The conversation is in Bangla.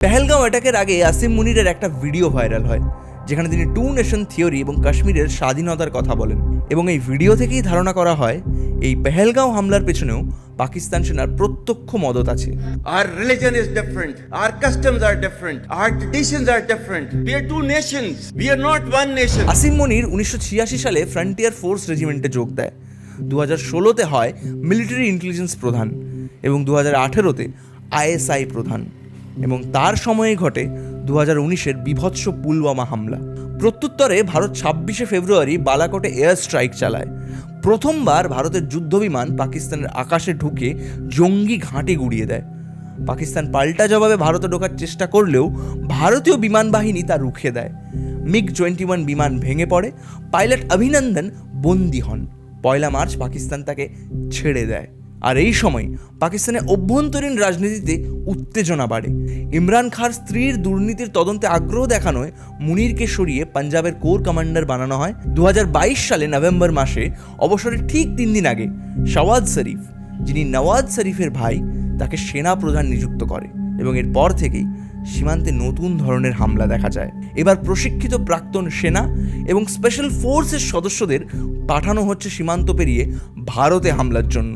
পেহেলগাঁও অ্যাটাকের আগে আসিম মুনিরের একটা ভিডিও ভাইরাল হয় যেখানে তিনি টু নেশন থিওরি এবং কাশ্মীরের স্বাধীনতার কথা বলেন এবং এই ভিডিও থেকেই ধারণা করা হয় এই পেহেলগাঁও হামলার পেছনেও পাকিস্তান সেনার প্রত্যক্ষ মদত আছে Our religion is different. Our customs are different. Our traditions are different. We are two nations. We are not one nation. Asim Munir উনিশশো সালে ফ্রন্টিয়ার ফোর্স রেজিমেন্টে যোগ দেয় দু হাজার ষোলোতে হয় মিলিটারি ইন্টেলিজেন্স প্রধান এবং দু হাজার আঠেরোতে আইএসআই প্রধান এবং তার সময়ে ঘটে দু হাজার উনিশের বিভৎস পুলওয়ামা হামলা। প্রত্যুত্তরে ভারত ছাব্বিশে ফেব্রুয়ারি বালাকোটে এয়ার স্ট্রাইক চালায়। প্রথমবার ভারতের যুদ্ধবিমান পাকিস্তানের আকাশে ঢুকে জঙ্গি ঘাঁটি গুড়িয়ে দেয়। পাকিস্তান পাল্টা জবাবে ভারতে ঢোকার চেষ্টা করলেও ভারতীয় বিমান বাহিনী তা রুখে দেয়। মিগ টোয়েন্টি ওয়ান বিমান ভেঙে পড়ে, পাইলট অভিনন্দন বন্দী হন। পয়লা মার্চ পাকিস্তান তাকে ছেড়ে দেয়। আর এই সময় পাকিস্তানের অভ্যন্তরীণ রাজনীতিতে উত্তেজনা বাড়ে। ইমরান খার স্ত্রীর দুর্নীতির তদন্তে আগ্রহ দেখানোয় মুনিরকে সরিয়ে পাঞ্জাবের কোর কমান্ডার বানানো হয়। দু হাজার বাইশ সালে নভেম্বর মাসে, অবসরের ঠিক তিন দিন আগে, শাওয়াজ শরীফ, যিনি নওয়াজ শরীফের ভাই, তাকে সেনা প্রধান নিযুক্ত করে এবং এরপর থেকেই সীমান্তে নতুন ধরনের হামলা দেখা যায়। এবার প্রশিক্ষিত প্রাক্তন সেনা এবং স্পেশাল ফোর্সের সদস্যদের পাঠানো হচ্ছে সীমান্ত পেরিয়ে ভারতে হামলার জন্য।